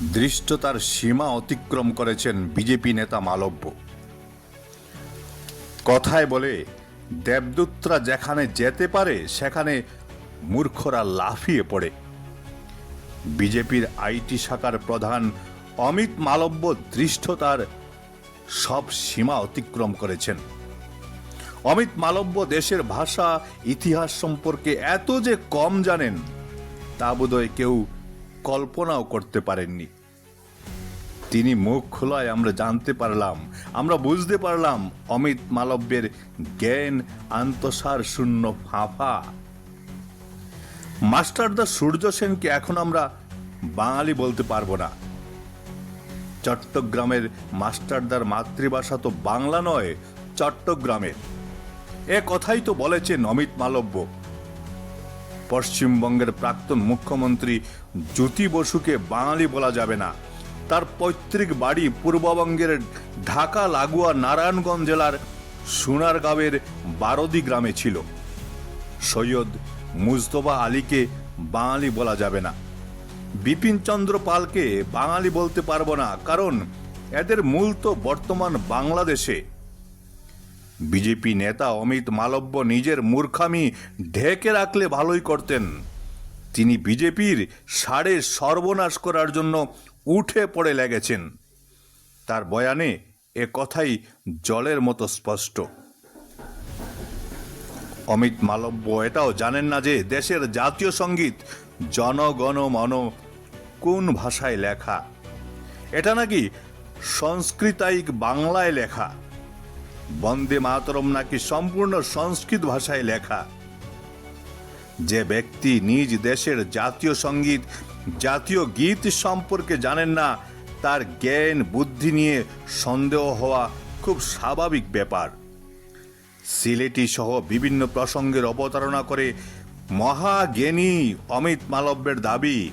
দৃষ্টতার সীমা অতিক্রম করেছেন বিজেপি নেতা মালব্য। কথায় বলে, দেবদূতরা যেখানে যেতে পারে, সেখানে মূর্খরা লাফিয়ে পড়ে। বিজেপির আইটি শাখার প্রধান অমিত মালব্য দৃষ্টতার সব সীমা অতিক্রম করেছেন। অমিত মালব্য দেশের ভাষা, ইতিহাস সম্পর্কে এত যে কম জানেন, তা বোধহয় কেউ কল্পনাও করতে পারেননি। তিনি মুখ খোলায় আমরা জানতে পারলাম, আমরা বুঝতে পারলাম অমিত মালব্যের জ্ঞান আন্তসার শূন্য ফাঁফা। মাস্টারদা সূর্য সেনকে এখন আমরা বাঙালি বলতে পারব না। চট্টগ্রামের মাস্টারদার মাতৃভাষা তো বাংলা নয়, চট্টগ্রামের। এ কথাই তো বলেছেন অমিত মালব্য। পশ্চিমবঙ্গের প্রাক্তন মুখ্যমন্ত্রী জ্যোতি বসুকে বাঙালি বলা যাবে না। তার পৈতৃক বাড়ি পূর্ববঙ্গের ঢাকা, লাগোয়া, নারায়ণগঞ্জ জেলার সোনারগাঁওয়ের বারদি গ্রামে ছিল। সৈয়দ মুজতবা আলীকে বাঙালি বলা যাবে না। বিপিন চন্দ্র পালকে বাঙালি বলতে পারব না, কারণ এদের মূল তো বর্তমান বাংলাদেশে। বিজেপি নেতা অমিত মালব্য নিজের মূর্খামি ঢেকে রাখলে ভালোই করতেন। তিনি বিজেপির সাড়ে সর্বনাশ করার জন্য উঠে পড়ে লেগেছেন। তার বয়ানে এ কথাই জলের মতো স্পষ্ট। অমিত মালব্য এটাও জানেন না যে দেশের জাতীয় সংগীত জনগণ মন কোন ভাষায় লেখা। এটা নাকি সংস্কৃতায়িক বাংলায় লেখা। বন্দে মাতরম নাকি সম্পূর্ণ সংস্কৃত ভাষায় লেখা? যে ব্যক্তি নিজ দেশের জাতীয় সংগীত, জাতীয় গীত সম্পর্কে জানেন না, তার জ্ঞান, বুদ্ধি নিয়ে সন্দেহ হওয়া খুব স্বাভাবিক ব্যাপার। সিলেটি সহ বিভিন্ন প্রসঙ্গের অবতারণা করে মহাজ্ঞানী অমিত মালব্যের দাবি,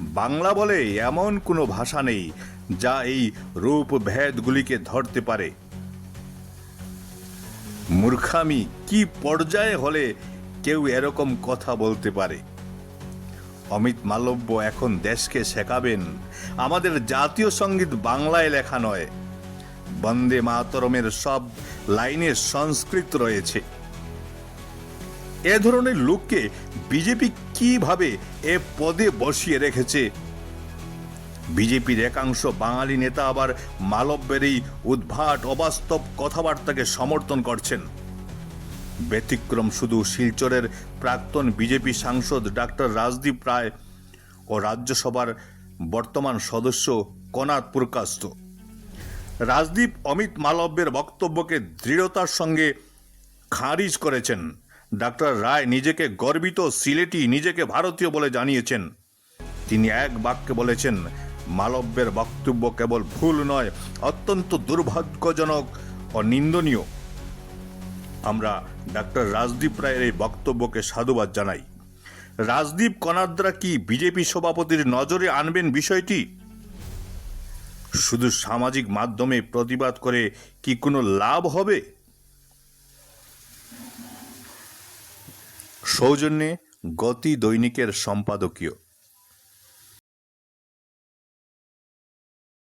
বাংলা বলে এমন কোনো ভাষা নেই যা এই রূপ ভেদগুলিকে ধরতে পারে। মূর্খামি কি পর্যায়ে হলে কেউ এরকম কথা বলতে পারে? অমিত মালব্য এখন দেশকে শেখাবেন, আমাদের জাতীয় সংগীত বাংলায় লেখা নয়। বন্দে মাতরমের সব লাইনে সংস্কৃত রয়েছে। এ ধরনের লোককে বিজেপি কীভাবে এ পদে বসিয়ে রেখেছে বিজেপির একাংশ বাঙালি নেতা আবার মালব্যের এই উদ্ভাট, অবাস্তব কথাবার্তাকে সমর্থন করছেন। ব্যতিক্রম শুধু শিলচরের প্রাক্তন বিজেপি সাংসদ ডাক্তার রাজদীপ রায় ও রাজ্যসভার বর্তমান সদস্য কনাদ পুরকাস্ত রাজদীপ অমিত মালব্যের বক্তব্যকে দৃঢ়তার সঙ্গে খারিজ করেছেন। ডাক্তার রায় নিজেকে গর্বিত সিলেটি, নিজেকে ভারতীয় বলে জানিয়েছেন। তিনি এক বাক্যে বলেছেন মালব্যের বক্তব্য কেবল ভুল নয়, অত্যন্ত দুর্ভাগ্যজনক ও নিন্দনীয়। আমরা ডাক্তার রাজদীপ রায়ের এই বক্তব্যকে সাধুবাদ জানাই। রাজদীপ কনাদ্রা কি বিজেপি সভাপতির নজরে আনবেন বিষয়টি? শুধু সামাজিক মাধ্যমে প্রতিবাদ করে কি কোনো লাভ হবে? সৌজন্যে গতি দৈনিকের সম্পাদকীয়।